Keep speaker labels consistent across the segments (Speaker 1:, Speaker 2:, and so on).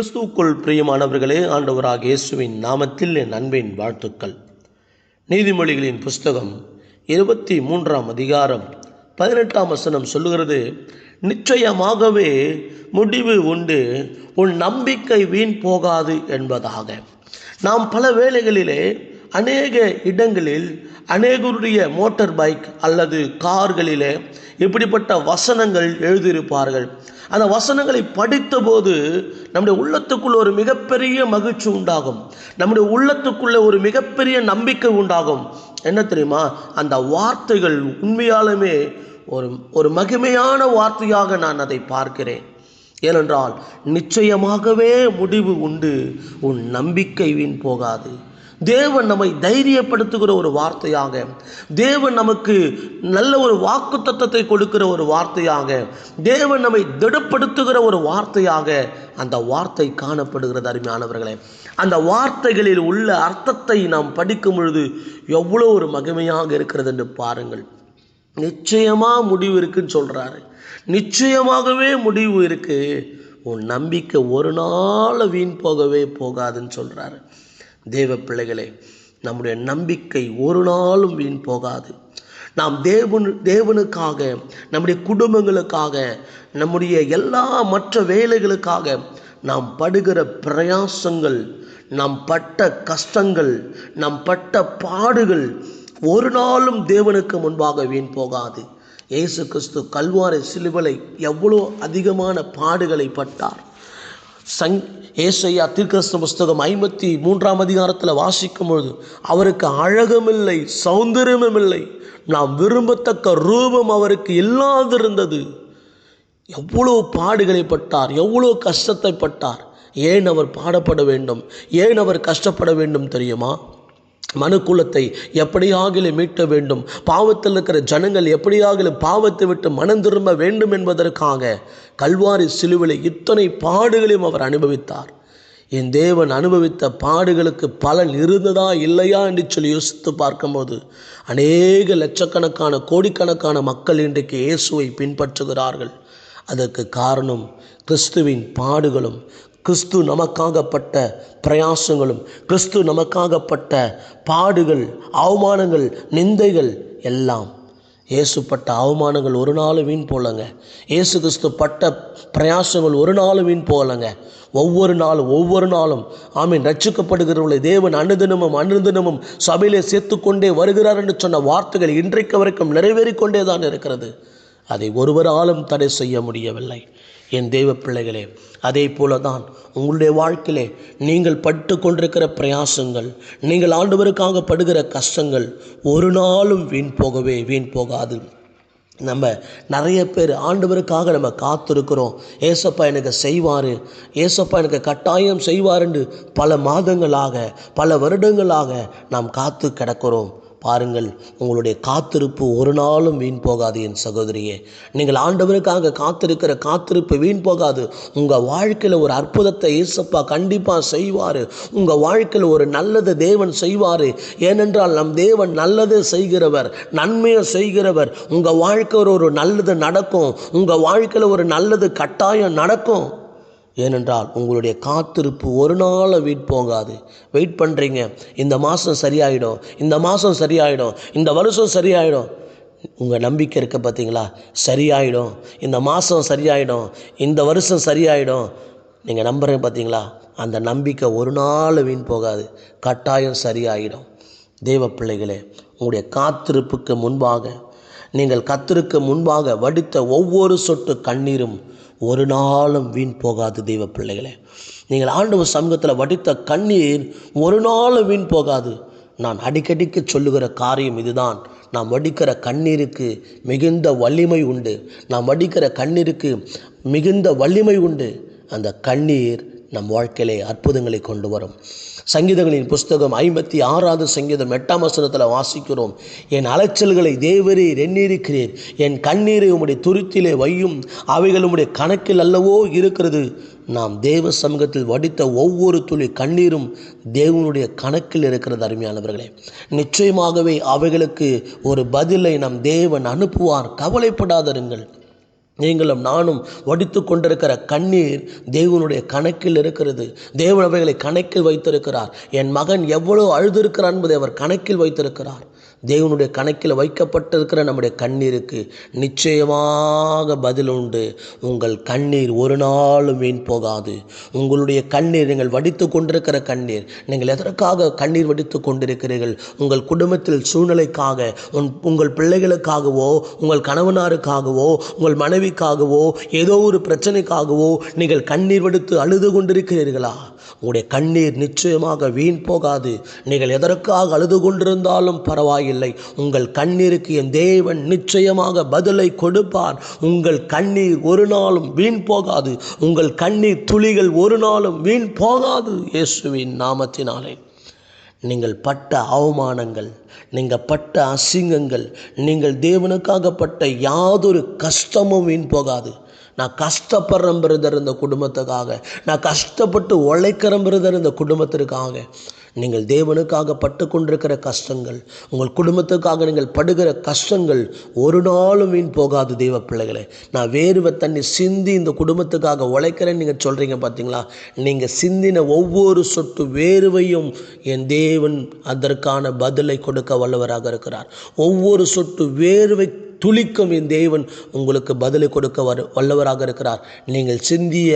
Speaker 1: கிறிஸ்துவுக்குள் பிரியமானவர்களே ஆண்டவராக இயேசுவின் நாமத்தில் என் அன்பின் வாழ்த்துக்கள். நீதிமொழிகளின் புஸ்தகம் இருபத்தி மூன்றாம் அதிகாரம் பதினெட்டாம் வசனம் சொல்லுகிறது நிச்சயமாகவே முடிவு உண்டு உன் நம்பிக்கை வீண் போகாது என்பதாக. நாம் பல வேளைகளிலே அநேக இடங்களில் அநேகருடைய மோட்டார் பைக் அல்லது கார்களிலே இப்படிப்பட்ட வசனங்கள் எழுதியிருப்பார்கள். அந்த வசனங்களை படித்தபோது நம்முடைய உள்ளத்துக்குள்ள ஒரு மிகப்பெரிய மகிழ்ச்சி உண்டாகும். நம்முடைய உள்ளத்துக்குள்ள ஒரு மிகப்பெரிய நம்பிக்கை உண்டாகும். என்ன தெரியுமா? அந்த வார்த்தைகள் உண்மையாலுமே ஒரு ஒரு மகிமையான வார்த்தையாக நான் அதை பார்க்கிறேன். ஏனென்றால் நிச்சயமாகவே முடிவு உண்டு. உன் நம்பிக்கை வீண் போகாது. தேவன் நம்மை தைரியப்படுத்துகிற ஒரு வார்த்தையாக தேவன் நமக்கு நல்ல ஒரு வாக்கு தத்தத்தை கொடுக்கிற ஒரு வார்த்தையாக தேவன் நம்மை திடப்படுத்துகிற ஒரு வார்த்தையாக அந்த வார்த்தை காணப்படுகிறது அருமையானவர்களே. அந்த வார்த்தைகளில் உள்ள அர்த்தத்தை நாம் படிக்கும் பொழுது எவ்வளோ ஒரு மகிமையாக இருக்கிறது என்று பாருங்கள். நிச்சயமாக முடிவு இருக்குன்னு சொல்கிறாரு நிச்சயமாகவே முடிவு இருக்கு. உன் நம்பிக்கை ஒரு நாள் வீண் போகவே போகாதுன்னு சொல்கிறாரு தேவ பிள்ளைகளே நம்முடைய நம்பிக்கை ஒரு நாளும் வீண் போகாது. நாம் தேவன் தேவனுக்காக நம்முடைய குடும்பங்களுக்காக நம்முடைய எல்லா மற்ற வேலைகளுக்காக நாம் படுகிற பிரயாசங்கள் நாம் பட்ட கஷ்டங்கள் நாம் பட்ட பாடுகள் ஒரு நாளும் தேவனுக்கு முன்பாக வீண் போகாது. இயேசு கிறிஸ்து கல்வாரை சிலுவலை எவ்வளோ அதிகமான பாடுகளை பட்டார். சங் ஏசையா தீர்க்கஸ்த புஸ்தகம் ஐம்பத்தி மூன்றாம் அதிகாரத்தில் வாசிக்கும் பொழுது அவருக்கு அழகமில்லை சௌந்தரியமும் இல்லை நாம் விரும்பத்தக்க ரூபம் அவருக்கு இல்லாதிருந்தது. எவ்வளோ பாடுகளை பட்டார் எவ்வளோ கஷ்டத்தை பட்டார். ஏன் அவர் பாடப்பட வேண்டும் ஏன் அவர் கஷ்டப்பட வேண்டும் தெரியுமா? மனுக்குலத்தை எப்படியாகிலும் மீட்ட வேண்டும். பாவத்தில் இருக்கிற ஜனங்கள் எப்படியாகிலும் பாவத்தை விட்டு மனம் திரும்ப வேண்டும் என்பதற்காக கல்வாரி சிலுவிலை இத்தனை பாடுகளையும் அவர் அனுபவித்தார். என் தேவன் அனுபவித்த பாடுகளுக்கு பலன் இருந்ததா இல்லையா என்று சொல்லி யோசித்து பார்க்கும்போது அநேக லட்சக்கணக்கான கோடிக்கணக்கான மக்கள் இன்றைக்கு இயேசுவை பின்பற்றுகிறார்கள். அதற்கு காரணம் கிறிஸ்துவின் பாடுகளும் கிறிஸ்து நமக்காகப்பட்ட பிரயாசங்களும் கிறிஸ்து நமக்காகப்பட்ட பாடுகள் அவமானங்கள் நிந்தைகள் எல்லாம். இயேசுப்பட்ட அவமானங்கள் ஒரு நாள் வீண் போலங்க. இயேசு கிறிஸ்து பட்ட பிரயாசங்கள் ஒரு நாள் வீண் போகலைங்க ஒவ்வொரு நாளும் ஒவ்வொரு நாளும். ஆமீன். ரட்சிக்கப்படுகிறவர்களை தேவன் அனுதினமும் அனுதினமும் சபையிலே சேர்த்துக்கொண்டே வருகிறார் என்று சொன்ன வார்த்தைகள் இன்றைக்கு வரைக்கும் நிறைவேறிக்கொண்டே தான் இருக்கிறது. அதை ஒருவராலும் தடை செய்ய முடியவில்லை. என் தெய்வ பிள்ளைகளே அதே போல தான் உங்களுடைய வாழ்க்கையிலே நீங்கள் பட்டு கொண்டிருக்கிற பிரயாசங்கள் நீங்கள் ஆண்டவருக்காக படுகிற கஷ்டங்கள் ஒரு நாளும் வீண் போகவே வீண் போகாது. நம்ம நிறைய பேர் ஆண்டவருக்காக நம்ம காத்திருக்கிறோம். ஏசப்பா எனக்கு செய்வார் ஏசப்பா எனக்கு கட்டாயம் செய்வாருன்னு பல மாதங்களாக பல வருடங்களாக நாம் காத்து கிடக்கிறோம். பாருங்கள் உங்களுடைய காத்திருப்பு ஒரு நாளும் வீண் போகாது என் சகோதரியே. நீங்கள் ஆண்டவருக்காக காத்திருக்கிற காத்திருப்பு வீண் போகாது. உங்கள் வாழ்க்கையில் ஒரு அற்புதத்தை ஏசப்பா கண்டிப்பாக செய்வார். உங்கள் வாழ்க்கையில் ஒரு நல்லது தேவன் செய்வார். ஏனென்றால் நம் தேவன் நல்லது செய்கிறவர் நன்மையை செய்கிறவர். உங்கள் வாழ்க்கையில் ஒரு நல்லது நடக்கும். உங்கள் வாழ்க்கையில் ஒரு நல்லது கட்டாயம் நடக்கும். ஏனென்றால் உங்களுடைய காத்திருப்பு ஒரு நாள் வெயிட் போகாது. வெயிட் பண்ணுறீங்க இந்த மாதம் சரியாயிடும். இந்த மாதம் சரியாயிடும். இந்த வருஷம் சரியாயிடும். உங்கள் நம்பிக்கை இருக்க பார்த்தீங்களா சரியாயிடும். இந்த மாதம் சரியாயிடும். இந்த வருஷம் சரியாயிடும். நீங்கள் நம்புகிறேன் பார்த்தீங்களா அந்த நம்பிக்கை ஒரு நாள் வீண் போகாது. கட்டாயம் சரியாயிடும். தெய்வ பிள்ளைகளே உங்களுடைய காத்திருப்புக்கு முன்பாக நீங்கள் கத்திருக்கு முன்பாக வடித்த ஒவ்வொரு சொட்டு கண்ணீரும் ஒரு நாளும் வீண் போகாது தெய்வ பிள்ளைகளே. நீங்கள் ஆண்டவர் சமூகத்தில் வடித்த கண்ணீர் ஒரு நாளும் வீண் போகாது. நான் அடிக்கடிக்கு சொல்லுகிற காரியம் இதுதான். நாம் வடிக்கிற கண்ணீருக்கு மிகுந்த வலிமை உண்டு. நாம் வடிக்கிற கண்ணீருக்கு மிகுந்த வலிமை உண்டு. அந்த கண்ணீர் நம் வாழ்க்கையிலே அற்புதங்களை கொண்டு வரும். சங்கீதங்களின் புஸ்தகம் ஐம்பத்தி ஆறாவது சங்கீதம் எட்டாம் வசனத்தில் வாசிக்கிறோம் என் அலைச்சல்களை தேவரீர் எண்ணிருக்கிறீர் என் கண்ணீரை உம்முடைய துருத்திலே வையும் அவைகள் உம்முடைய கணக்கில் அல்லவோ இருக்கிறது. நாம் தேவ சமூகத்தில் வடித்த ஒவ்வொரு துளி கண்ணீரும் தேவனுடைய கணக்கில் இருக்கிறது. அருமையானவர்களே நிச்சயமாகவே அவைகளுக்கு ஒரு பதிலை நம் தேவன் அனுப்புவார். கவலைப்படாதருங்கள். நீங்களும் நானும் வடித்து கொண்டிருக்கிற கண்ணீர் தேவனுடைய கணக்கில் இருக்கிறது. தேவன் அவைகளை கணக்கில் வைத்திருக்கிறார். என் மகன் எவ்வளோ அழுதிருக்கிறான் என்பதை அவர் கணக்கில் வைத்திருக்கிறார். தேவனுடைய கணக்கில் வைக்கப்பட்டிருக்கிற நம்முடைய கண்ணீருக்கு நிச்சயமாக பதில் உண்டு. உங்கள் கண்ணீர் ஒரு நாளும் வீண் போகாது. உங்களுடைய கண்ணீர் நீங்கள் வடித்து கொண்டிருக்கிற கண்ணீர் நீங்கள் எதற்காக கண்ணீர் வடித்து கொண்டிருக்கிறீர்கள்? உங்கள் குடும்பத்தில் சூழ்நிலைக்காக உன் உங்கள் பிள்ளைகளுக்காகவோ உங்கள் கணவனாருக்காகவோ உங்கள் மனைவிக்காகவோ ஏதோ ஒரு பிரச்சனைக்காகவோ நீங்கள் கண்ணீர் வடித்து அழுது கொண்டிருக்கிறீர்களா? உங்களுடைய கண்ணீர் நிச்சயமாக வீண் போகாது. நீங்கள் எதற்காக அழுது கொண்டிருந்தாலும் பரவாயில்லை. உங்கள் கண்ணீருக்கு என் தேவன் நிச்சயமாக பதிலை கொடுப்பார். உங்கள் கண்ணீர் ஒரு நாளும் வீண் போகாது. உங்கள் கண்ணீர் துளிகள் ஒரு நாளும் வீண் போகாது இயேசுவின் நாமத்தினாலே. நீங்கள் பட்ட அவமானங்கள் நீங்கள் பட்ட அசிங்கங்கள் நீங்கள் தேவனுக்காக பட்ட யாதொரு கஷ்டமும் வீண் போகாது. நான் கஷ்டப்படுறேன் பிரதர் இந்த குடும்பத்துக்காக. நான் கஷ்டப்பட்டு உழைக்கிறேன் பிரதர் இந்த குடும்பத்திற்காக. நீங்கள் தேவனுக்காக பட்டு கொண்டிருக்கிற கஷ்டங்கள் உங்கள் குடும்பத்துக்காக நீங்கள் படுகிற கஷ்டங்கள் ஒரு நாளும் வீண் போகாது தெய்வ பிள்ளைகளே. நான் வேர்வை தண்ணி சிந்தி இந்த குடும்பத்துக்காக உழைக்கிறேன்னு நீங்கள் சொல்கிறீங்க பார்த்தீங்களா நீங்கள் சிந்தின ஒவ்வொரு சொட்டு வேர்வையும் என் தேவன் அதற்கான பதிலை கொடுக்க வல்லவராக இருக்கிறார். ஒவ்வொரு சொட்டு வேர்வை துளிக்கும் என் தேவன் உங்களுக்கு பதிலை கொடுக்க வர வல்லவராக இருக்கிறார். நீங்கள் சிந்திய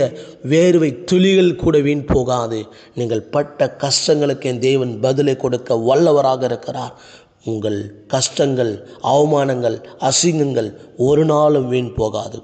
Speaker 1: வேர்வை துளிகள் கூட வீண் போகாது. நீங்கள் பட்ட கஷ்டங்களுக்கு என் தேவன் பதிலை கொடுக்க வல்லவராக இருக்கிறார். உங்கள் கஷ்டங்கள் அவமானங்கள் அசிங்கங்கள் ஒரு நாளும் வீண் போகாது.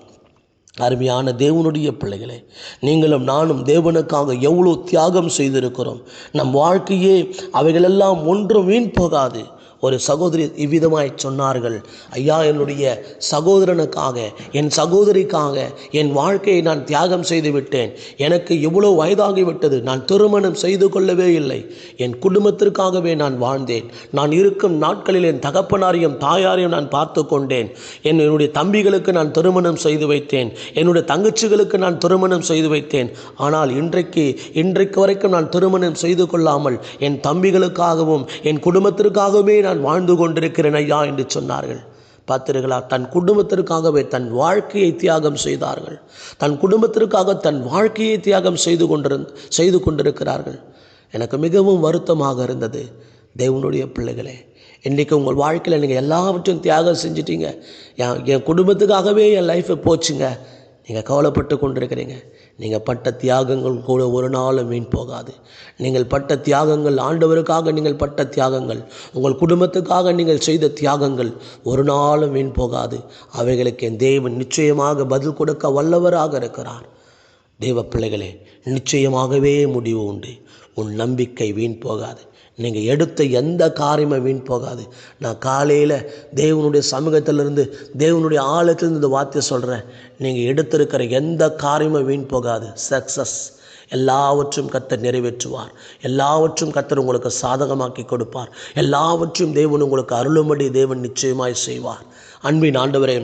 Speaker 1: அருமையான தேவனுடைய பிள்ளைகளே நீங்களும் நானும் தேவனுக்காக எவ்வளோ தியாகம் செய்திருக்கிறோம். நம் வாழ்க்கையே அவைகளெல்லாம் ஒன்றும் வீண் போகாது. ஒரு சகோதரி இவ்விதமாய் சொன்னார்கள். ஐயா என்னுடைய சகோதரனுக்காக என் சகோதரிக்காக என் வாழ்க்கையை நான் தியாகம் செய்து விட்டேன் எனக்கு இவ்வளோ வயதாகிவிட்டது நான் திருமணம் செய்து கொள்ளவே இல்லை. என் குடும்பத்திற்காகவே நான் வாழ்ந்தேன். நான் இருக்கும் நாட்களில் என் தகப்பனாரையும் தாயாரையும் நான் பார்த்து கொண்டேன். என் என்னுடைய தம்பிகளுக்கு நான் திருமணம் செய்து வைத்தேன். என்னுடைய தங்கச்சிகளுக்கு நான் திருமணம் செய்து வைத்தேன். ஆனால் இன்றைக்கு இன்றைக்கு வரைக்கும் நான் திருமணம் செய்து கொள்ளாமல் என் தம்பிகளுக்காகவும் என் குடும்பத்திற்காகவே நான் நான் வாழ்ந்து கொண்டிருக்கிறேன் ஐயா என்று சொன்னார்கள். பார்த்தீர்களா தன் குடும்பத்திற்காகவே தன் வாழ்க்கையை தியாகம் செய்தார்கள். தன் குடும்பத்திற்காக தன் வாழ்க்கையை தியாகம் செய்து கொண்டிருந் செய்து கொண்டிருக்கிறார்கள். எனக்கு மிகவும் வருத்தமாக இருந்தது. தேவனுடைய பிள்ளைகளே இன்றைக்கி உங்கள் வாழ்க்கையில் நீங்கள் எல்லாவற்றையும் தியாகம் செஞ்சிட்டீங்க. என் என் குடும்பத்துக்காகவே என் லைஃப்பை போச்சுங்க. நீங்கள் கவலைப்பட்டு கொண்டிருக்கிறீங்க. நீங்கள் பட்ட தியாகங்கள் கூட ஒரு நாளும் வீண் போகாது. நீங்கள் பட்ட தியாகங்கள் ஆண்டவருக்காக நீங்கள் பட்ட தியாகங்கள் உங்கள் குடும்பத்துக்காக நீங்கள் செய்த தியாகங்கள் ஒரு நாளும் வீண் போகாது. அவைகளுக்கு என் தேவன் நிச்சயமாக பதில் கொடுக்க வல்லவராக இருக்கிறார். தேவ பிள்ளைகளே நிச்சயமாகவே முடிவு உண்டு. உன் நம்பிக்கை வீண் போகாது. நீங்கள் எடுத்த எந்த காரியமும் வீண் போகாது. நான் காலையில் தேவனுடைய சமூகத்திலிருந்து தேவனுடைய ஆழத்திலிருந்து இந்த வார்த்தையை சொல்கிறேன் நீங்கள் எடுத்திருக்கிற எந்த காரியமும் வீண் போகாது. சக்ஸஸ் எல்லாவற்றும் கத்தர் நிறைவேற்றுவார். எல்லாவற்றும் கத்தர் உங்களுக்கு சாதகமாக்கி கொடுப்பார். எல்லாவற்றையும் தேவன் உங்களுக்கு அருளும்படி தேவன் நிச்சயமாய் செய்வார். அன்பின் ஆண்டவரே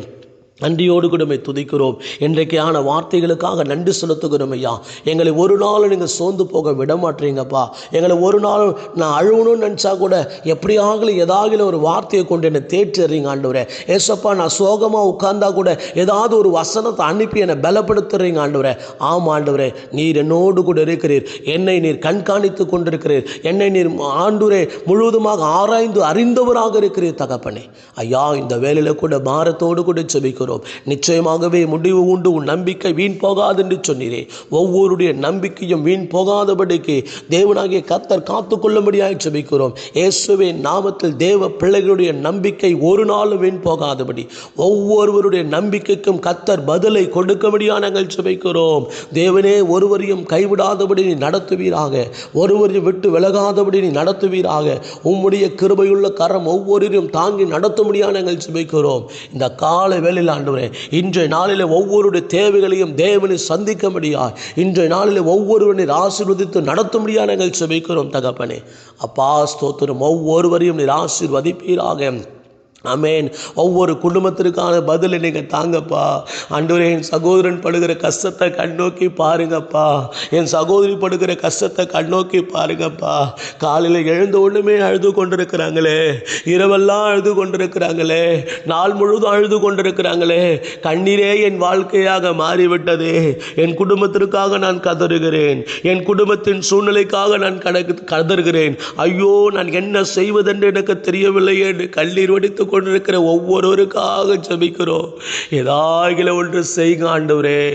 Speaker 1: நன்றியோடு கூட துதிக்கிறோம். இன்றைக்கான வார்த்தைகளுக்காக நன்றி செலுத்துகிறோம் ஐயா. எங்களை ஒரு நாள் நீங்கள் சோர்ந்து போக விட மாட்டீங்கப்பா எங்களை ஒரு நாள் நான் அழுவணும்னு நினச்சா கூட எப்படியாகலும் ஏதாவது ஒரு வார்த்தையை கொண்டு என்னை தேற்றுறீங்க ஆண்டவரே. ஏசப்பா நான் சோகமாக உட்கார்ந்தா கூட ஏதாவது ஒரு வசனத்தை அனுப்பி என்னை பலப்படுத்துறீங்க ஆண்டவரே. ஆமாம் ஆண்டவரே நீர் என்னோடு கூட இருக்கிறீர். என்னை நீர் கண்காணித்து கொண்டிருக்கிறீர். என்னை நீர் ஆண்டுரே முழுவதுமாக ஆராய்ந்து அறிந்தவராக இருக்கிறீர் தகப்பனே. ஐயா இந்த வேலையில் கூட பாரத்தோடு கூட செபிக்கிறோம் நிச்சயமாகவே முடிவு உண்டு. உன் நம்பிக்கை வீண் போகாது என்று சொன்னீரே. ஒவ்வொருடைய நம்பிக்கையும் வீண் போகாதபடிக்கு தேவனாகிய கத்தர் காத்துக்கொள்ளும்படியாக செபிக்கிறோம் இயேசுவே நாமத்தில் தேவ பிள்ளைகளுடைய நம்பிக்கை ஒரு நாளும் வீண் போகாதபடி ஒவ்வொருவருடைய நம்பிக்கைக்கும் கத்தர் பதிலை கொடுக்கும்படியாக நாங்கள் செபிக்கிறோம் தேவனே ஒருவரையும் கைவிடாதபடி நீ நடத்துவீராக. ஒருவரையும் விட்டு விலகாதபடி நீ நடத்துவீராக. உம்முடைய கிருபையுள்ள கரம் ஒவ்வொருவரையும் தாங்கி நடத்தும்படியாக நாங்கள் செபிக்கிறோம் இந்த கால வேளையில் ஆண்டவரே இன்றைய நாளில் ஒவ்வொருடைய தேவைகளையும் தேவனை சந்திக்கும்படியா இன்றைய நாளில் ஒவ்வொருவரை ஆசீர்வதித்து நடத்தும்படியாக நாங்கள் செபிக்கிறோம் தகப்பனே. அப்பா ஸ்தோத்திரம். ஒவ்வொருவரையும் நீர் ஆசீர்வதிப்பீராக. அமேன் ஒவ்வொரு குடும்பத்திற்கான பதிலை நீங்கள் தாங்கப்பா. ஆண்டவரே என் சகோதரன் படுகிற கஷ்டத்தை கண்ணோக்கி பாருங்கப்பா. என் சகோதரி படுகிற கஷ்டத்தை கண்ணோக்கி பாருங்கப்பா. காலையில் எழுந்த ஒன்றுமே அழுது கொண்டிருக்கிறாங்களே. இரவெல்லாம் அழுது கொண்டிருக்கிறாங்களே. நாள் முழுதும் அழுது கொண்டிருக்கிறாங்களே. கண்ணீரே என் வாழ்க்கையாக மாறிவிட்டது. என் குடும்பத்திற்காக நான் கதறுகிறேன். என் குடும்பத்தின் சூழ்நிலைக்காக நான் கடக்கு கதறுகிறேன். ஐயோ நான் என்ன செய்வதென்று எனக்கு தெரியவில்லையே என்று கண்ணீர் வடித்து கொண்டிருக்கிற ஒவ்வொருவருக்காக ஜபிக்கிறோம். ஏதாகில ஒன்று செய்யுங்க ஆண்டவரே.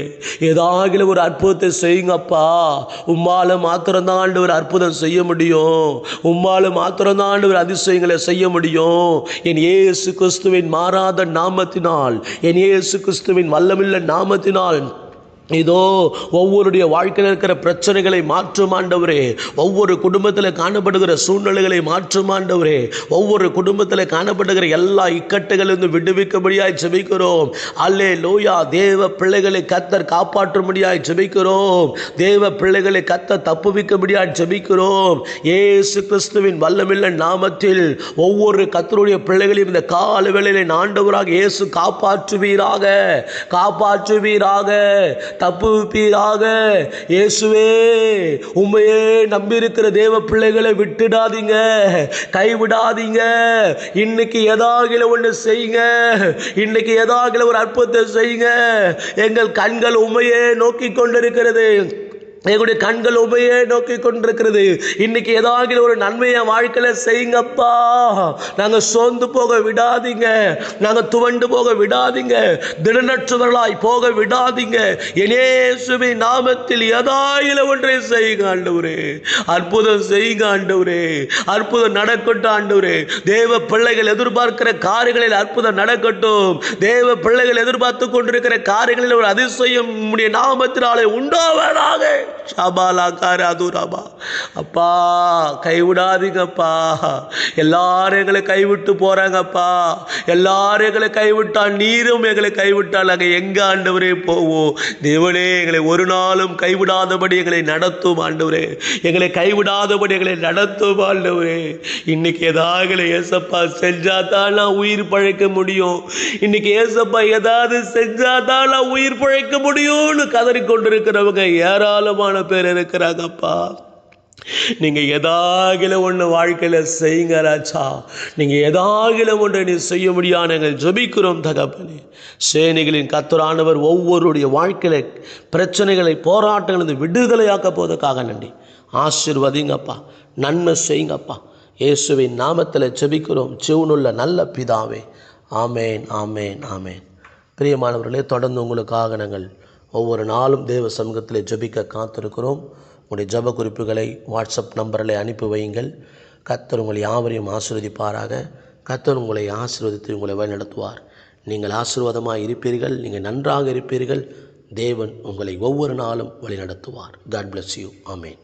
Speaker 1: ஏதாகில ஒரு அற்புதத்தை செய்யுங்கப்பா உம்மால மாத்திரம்தான் ஆண்டவர் அற்புதம் செய்ய முடியும். உம்மால மாத்திரம்தான் ஆண்டவர் அதிசயங்களை செய்ய முடியும். என் ஏசு கிறிஸ்துவின் மாறாத நாமத்தினால் என் ஏசு கிறிஸ்துவின் வல்லமில்ல நாமத்தினால் இதோ ஒவ்வொருடைய வாழ்க்கையில் இருக்கிற பிரச்சனைகளை மாற்றும் ஆண்டவரே. ஒவ்வொரு குடும்பத்தில் காணப்படுகிற சூழ்நிலைகளை மாற்றும் ஆண்டவரே. ஒவ்வொரு குடும்பத்தில் காணப்படுகிற எல்லா இக்கட்டுகளிலிருந்து விடுவிக்கும்படியாய் ஜெபிக்கிறோம். அல்லே லோயா தேவ பிள்ளைகளை கத்தர் காப்பாற்றும்படியாய் ஜெபிக்கிறோம். தேவ பிள்ளைகளை கத்த தப்புவிக்கும்படியாய் ஜெபிக்கிறோம். ஏசு கிறிஸ்துவின் வல்லமில்ல நாமத்தில் ஒவ்வொரு கத்தருடைய பிள்ளைகளையும் இந்த கால வேளையில் ஆண்டவராக இயேசு காப்பாற்றுவீராக. காப்பாற்றுவீராக. தப்புவிப்பீராக இயேசுவே உண்மையே நம்பியிருக்கிற தேவ பிள்ளைகளை விட்டுடாதீங்க. கைவிடாதீங்க. இன்னைக்கு எதாகில ஒன்று செய்யுங்க. இன்னைக்கு எதாகில ஒரு அற்புதத்தை செய்யுங்க. எங்கள் கண்கள் உண்மையே நோக்கி கொண்டிருக்கிறது. எங்களுடைய கண்கள் உபையே நோக்கி கொண்டிருக்கிறது. இன்னைக்கு ஏதாவது ஒரு நன்மையை வாழ்க்கையில் செய்யுங்கப்பா. நாங்கள் சோர்ந்து போக விடாதீங்க. நாங்கள் துவண்டு போக விடாதீங்க. திடனற்றவர்களாய் போக விடாதீங்க. இயேசுவி நாமத்தில் ஏதாயில ஒன்றை செய்யுங்க ஆண்டவரே. அற்புதம் செய்யுங்க ஆண்டவரே. அற்புதம் நடக்கட்டும் ஆண்டவரே. தேவ பிள்ளைகள் எதிர்பார்க்கிற காரியங்களில் அற்புதம் நடக்கட்டும். தேவ பிள்ளைகள் எதிர்பார்த்து கொண்டிருக்கிற காரியங்களில் ஒரு அதிசயம் நாமத்தினாலே உண்டாவதாக. ஷாபாலா காராதுராபா அப்பா கைவிடாதீங்கப்பா. எல்லாரும் எங்களை கைவிட்டு போறாங்கப்பா. எல்லாரும் எங்களை கைவிட்டால் நீரும் எங்களை கைவிட்டால் நாங்கள் எங்க ஆண்டவரே போவோம்? தேவனே எங்களை ஒரு நாளும் கைவிடாதபடி எங்களை நடத்தும் ஆண்டவரே. எங்களை கைவிடாதபடி எங்களை நடத்தும் ஆண்டவரே. இன்னைக்கு ஏதாவது ஏசப்பா செஞ்சா தான் நான் உயிர் பழைக்க முடியும். இன்னைக்கு ஏசப்பா ஏதாவது செஞ்சா தான் நான் உயிர் பழைக்க முடியும்னு கதறி கொண்டிருக்கிறவங்க ஏராளமான பேர் இருக்கிறாங்கப்பா. நீங்கள் எதாகில ஒன்று வாழ்க்கையில் செய்யுங்க ராஜா. நீங்கள் எதாகில ஒன்று நீ செய்ய முடியாது நாங்கள் ஜபிக்கிறோம் தகப்பனே. சேனைகளின் கத்தரானவர் ஒவ்வொருடைய வாழ்க்கையில் பிரச்சனைகளை போராட்டங்களை விடுதலையாக்க போவதற்காக நன்றி. ஆசிர்வதிங்கப்பா. நன்மை செய்யுங்கப்பா. இயேசுவின் நாமத்தில் ஜபிக்கிறோம். சிவனுள்ள நல்ல பிதாவே. ஆமேன் ஆமேன் ஆமேன். பிரியமானவர்களே தொடர்ந்து உங்களுக்காக நாங்கள் ஒவ்வொரு நாளும் தேவ சமூகத்தில் ஜெபிக்க காத்திருக்கிறோம். உங்களுடைய ஜெப குறிப்புகளை வாட்ஸ்அப் நம்பரில் அனுப்பி வையுங்கள். கத்தர் உங்களை யாவரையும் ஆசீர்வதிப்பாராக. கத்தர் உங்களை ஆசீர்வதித்து உங்களை வழிநடத்துவார். நீங்கள் ஆசீர்வாதமாக இருப்பீர்கள் நீங்கள் நன்றாக இருப்பீர்கள். தேவன் உங்களை ஒவ்வொரு நாளும் வழிநடத்துவார். God bless you amen